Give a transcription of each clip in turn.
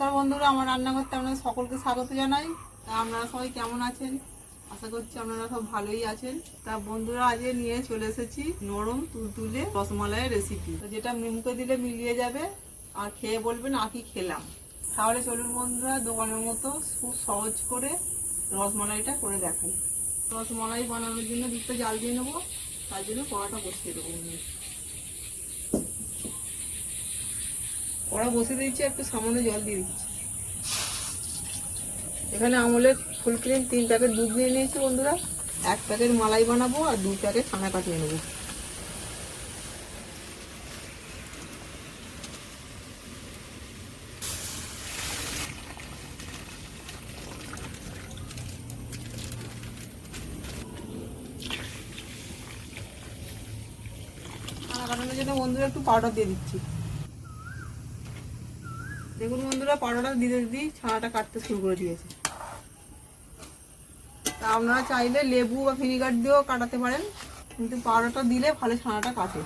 বন্ধুরা, আমার রান্না করতে আপনাদের সকলকে স্বাগত জানাই। তা আপনারা সবাই কেমন আছেন? আশা করছি আপনারা সব ভালোই আছেন। তা বন্ধুরা, আজকে নিয়ে চলে এসেছি নরম তুলতুলে রসমালাইয়ের রেসিপি যেটা মুখে দিলে মিলিয়ে যাবে, আর খেয়ে বলবেন আকি খেলাম। তাহলে চলুন বন্ধুরা, দোকানের মতো খুব সহজ করে রসমালাইটা করে দেখাই। রসমালাই বানানোর জন্য দুধটা জাল দিয়ে নেব, তার জন্য কড়াটা বসিয়ে দেবো কড়া বসে দিয়েছি একটু সামান্য জল দিয়ে দিচ্ছি এখানে আমলের ফুল ক্রিম তিন প্যাকেট দুধ নিয়ে নিয়েছি বন্ধুরা। এক প্যাকেট মালাই বানাবো আর দু প্যাকেট ছানা কাটিয়ে নেব। কাটানোর জন্য বন্ধুরা একটু পাউডার দিয়ে দিচ্ছি। দেখুন বন্ধুরা পাউডারটা দিতে দিতেই ছানাটা কাটতে শুরু করে দিয়েছে। তা আপনারা চাইলে লেবু বা ভিনিগার দিয়েও কাটাতে পারেন, কিন্তু পাউডারটা দিলে ভালো ছানাটা কাটে।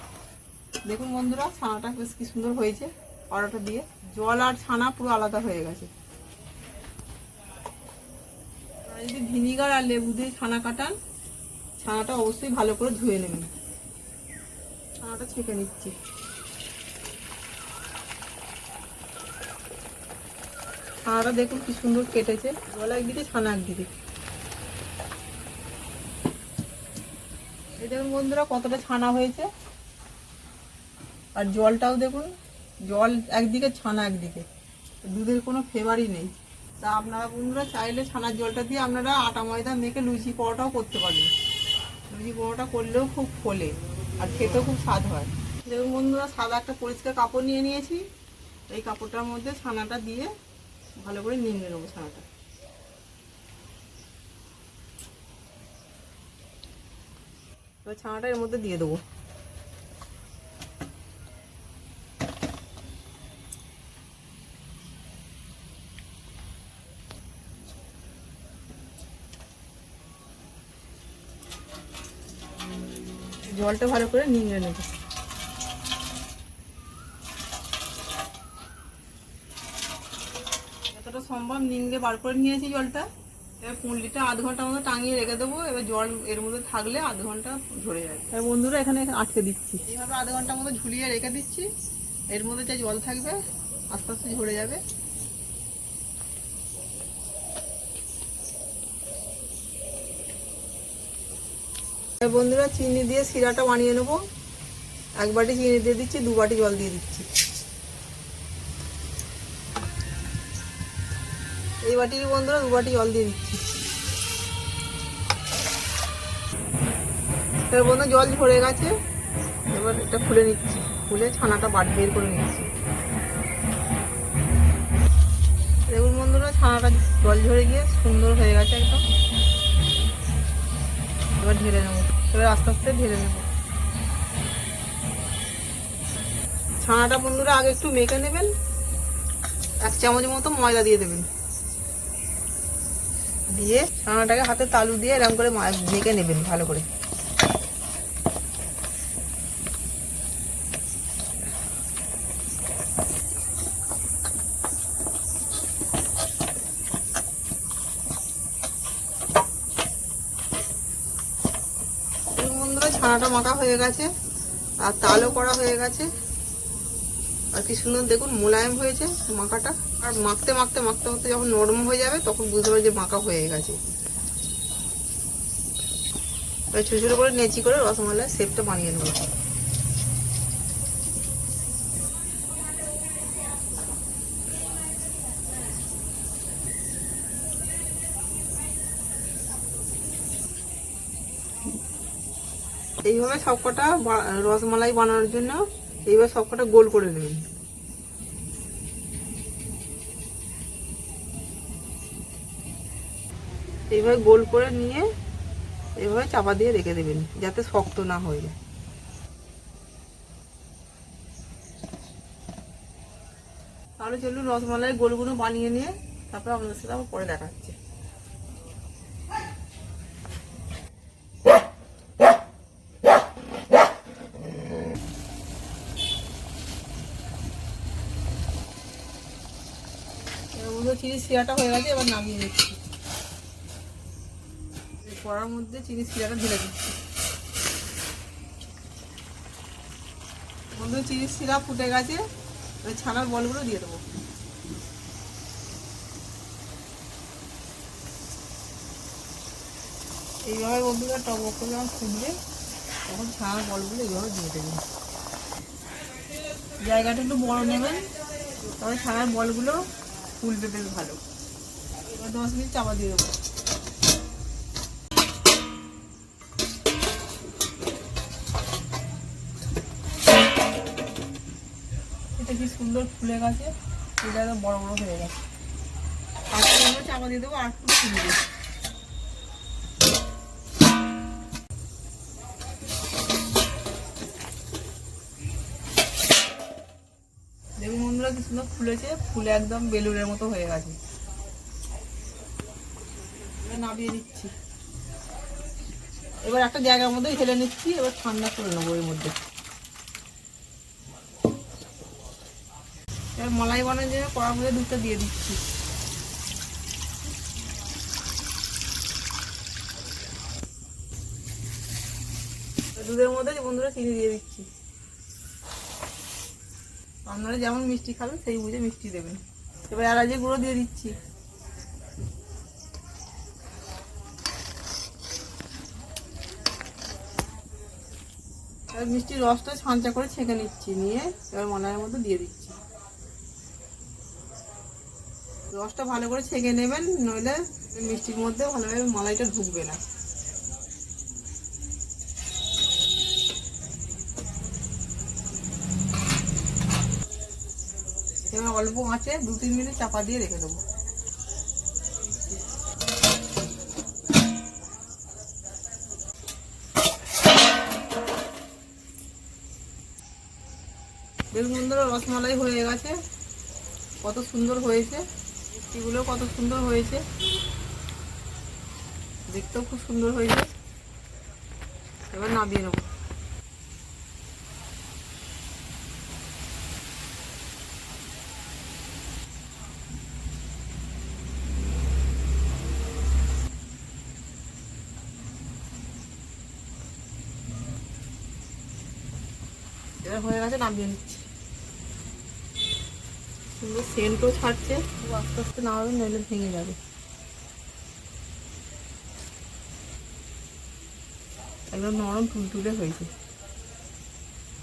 দেখুন বন্ধুরা, ছানাটা বেশ কি সুন্দর হয়েছে পাউডারটা দিয়ে। জল আর ছানা পুরো আলাদা হয়ে গেছে। যদি ভিনিগার আর লেবু দিয়ে ছানা কাটান, ছানাটা অবশ্যই ভালো করে ধুয়ে নেবেন। ছানাটা ছেঁকে নিচ্ছি। ছানাটা দেখুন কি সুন্দর কেটেছে। জল একদিকে, ছানা একদিকে। এই দেখুন বন্ধুরা, কতটা ছানা হয়েছে। আর জলটাও দেখুন, জল একদিকে, ছানা একদিকে। দুধের কোনো ফ্লেভারই নেই। তা আপনারা বন্ধুরা চাইলে ছানার জলটা দিয়ে আপনারা আটা, ময়দা মেখে লুচি পরোটাও করতে পারবেন। লুচি পরোটা করলেও খুব ফোলে আর খেতেও খুব স্বাদ হয়। দেখুন বন্ধুরা, সাদা একটা পরিষ্কার কাপড় নিয়ে নিয়েছি। এই কাপড়টার মধ্যে ছানাটা দিয়ে ভালো করে নিংড়ে নেব ছানাটা। এবার ছানাটা এর মধ্যে দিয়ে দেবো। জলটা ভালো করে নিংড়ে নেব। সম্ভব নিংড়ে বার করে নিয়েছি জলটা। এবার পুঁটলিটা আধ ঘণ্টা মতো টাঙিয়ে রেখে দেবো। এবার জল এর মধ্যে থাকলে আধ ঘণ্টা ঝরে যাবে। তাই বন্ধুরা এখানে আটকে দিচ্ছি। এইভাবে আধ ঘণ্টা মতো ঝুলিয়ে রেখে দিচ্ছি। এর মধ্যে যা জল থাকবে আস্তে আস্তে ঝরে যাবে। বন্ধুরা চিনি দিয়ে শিরাটা বানিয়ে নেব। এক বাটি চিনি দিয়ে দিচ্ছি দু বাটি জল দিয়ে দিচ্ছি। এই বাটির বন্ধুরা দু বাটি জল দিয়ে দিচ্ছি। এবার বন্ধু জল ঝরে গেছে। এবার এটা খুলে নিচ্ছি। খুলে ছানাটা বাট বের করে নিচ্ছি। দেখুন বন্ধুরা, ছানাটা জল ঝরে গিয়ে সুন্দর হয়ে গেছে একদম। এবার ঢেলে নেব। এবার আস্তে আস্তে ঢেলে নেব। ছানাটা বন্ধুরা, আগে একটু মেখে নেবেন। এক চামচ মতো ময়দা দিয়ে দেবেন। দিয়ে ছানাটাকে হাতে তালু দিয়ে এরকম করে মা- মেখে নেবেন ভালো করে। ছানাটা মাখা হয়ে গেছে আর তালও করা হয়ে গেছে। আর কি সুন্দর, দেখুন, মোলায়েম হয়েছে মাখাটা। আর মাখতে মাখতে মাখতে মাখতে যখন নরম হয়ে যাবে, তখন বুঝতে পারবে যে মাখা হয়ে গেছে। এবার করে নেচি করে রসমালাই শেপটা বানিয়ে নেব। এইভাবে সবকটা রসমালাই বানানোর জন্য এইভাবে সবকটা গোল করে নেবেন। এইভাবে গোল করে নিয়ে এইভাবে চাপা দিয়ে রেখে দেবেন, যাতে শক্ত না হয়ে যায়। তাহলে চলুন রসমালাই গোলগুলো বানিয়ে নিয়ে তারপর আপনাদের সাথে আবার পরে দেখাচ্ছে চিনি শিরাটা হয়ে গেছে, এবার নামিয়ে দিচ্ছি কড়ার মধ্যে চিনি শিরাটা ঢেলে দিচ্ছি। বন্ধু চিনি শিরা ফুটে গেছে ওই ছানার বলগুলো দিয়ে দেবো। এইভাবে বন্ধুরা টক যখন ফুটবে, তখন ছানার বলগুলো এইভাবে দিয়ে দেবেন জায়গাটা একটু বড় নেবেন, তবে ছানার বলগুলো ফুলবে বেশ ভালো। এবার দশ মিনিট চাপা দিয়ে দেবো। এটা কি সুন্দর ফুলে গেছে? এটা বড় বড় হয়ে গেছে। আর চাপা দিয়ে দেবো আর একটু ফুলবে। বন্ধুরা কি সুন্দর ফুলেছে? ফুলে একদম বেলুনের মতো হয়ে গেছে। এবার দিচ্ছি এবার একটা জায়গার মধ্যে ঢেলে নিচ্ছি, এবার ঠান্ডা করে নেব এর মধ্যে। এবার মলাই বানানোর জন্য কড়ার মধ্যে দুধটা দিয়ে দিচ্ছি। দুধের মধ্যে বন্ধুরা চিনি দিয়ে দিচ্ছি। আপনারা যেমন মিষ্টি খাবেন, সেই বুঝে মিষ্টি দেবেন। এবার এলাচি গুঁড়ো দিয়ে দিচ্ছি। এবার মিষ্টির রসটা ছাঁচা করে ছেঁকে নিচ্ছি, নিয়ে এবার মলাইয়ের মধ্যে দিয়ে দিচ্ছি। রসটা ভালো করে ছেঁকে নেবেন, নইলে মিষ্টির মধ্যে ভালোভাবে মলাইটা ঢুকবে না। এবার অল্প আঁচে দু তিন মিনিট চাপা দিয়ে রেখে দেবো। বন্ধুরা, রসমালাই হয়ে গেছে। কত সুন্দর হয়েছে। মিষ্টিগুলো কত সুন্দর হয়েছে। দেখতেও খুব সুন্দর হয়েছে। এবার নামিয়ে নেব। হয়ে গেছে নামিয়ে নিচ্ছি। সুন্দর সেন্টও ছাড়ছে খুব আস্তে আস্তে নামাবে, নইলে ভেঙে যাবে। একদম নরম টুলটুলে হয়েছে।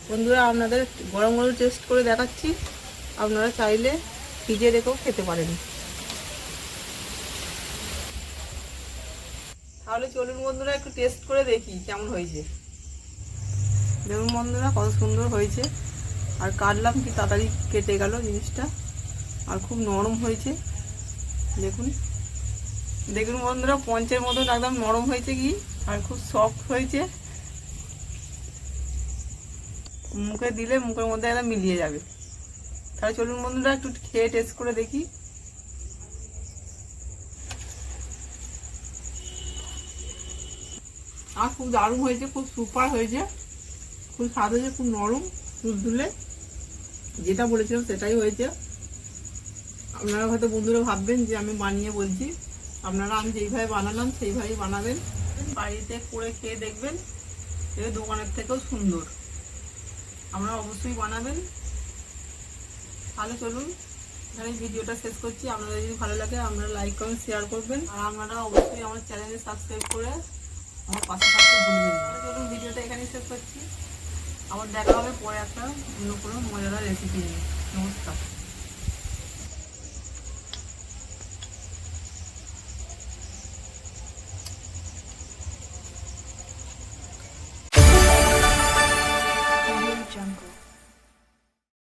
বন্ধুরা, আপনাদের গরম গরম টেস্ট করে দেখাচ্ছি। আপনারা চাইলে ফ্রিজে রেখেও খেতে পারেন। তাহলে চলুন বন্ধুরা, একটু টেস্ট করে দেখি কেমন হয়েছে। দেখুন বন্ধুরা কত সুন্দর হয়েছে। আর কাটলাম কি তাড়াতাড়ি কেটে গেল জিনিসটা। আর খুব নরম হয়েছে। দেখুন। দেখুন বন্ধুরা, পঞ্চের মতন একদম নরম হয়েছে কি, আর খুব সফট হয়েছে। মুখে দিলে মুখের মধ্যে একদম মিলিয়ে যাবে। তাহলে চলুন বন্ধুরা, একটু খেয়ে টেস্ট করে দেখি। আর খুব দারুণ হয়েছে, খুব সুপার হয়েছে। খুব স্বাদ হয়েছে খুব নরম তুলতুলে যেটা বলেছিলাম সেটাই হয়েছে। আপনারা হয়তো বন্ধুরা ভাববেন যে আমি বানিয়ে বলছি। আপনারা আমি যেইভাবে বানালাম, সেইভাবেই বানাবেন। বাড়িতে করে খেয়ে দেখবেন এবার দোকানের থেকেও সুন্দর। আপনারা অবশ্যই বানাবেন। তাহলে চলুন, এখানে ভিডিওটা শেষ করছি। আপনাদের যদি ভালো লাগে, আপনারা লাইক কমেন্ট শেয়ার করবেন। আর আপনারা অবশ্যই আমার চ্যানেলে সাবস্ক্রাইব করে আমার পাশে থাকতে ভুলবেন তাহলে চলুন, ভিডিওটা এখানেই শেষ করছি। আবার দেখা হবে পরে একটা অন্য কোনো মজাদার রেসিপি নিয়ে। নমস্কার।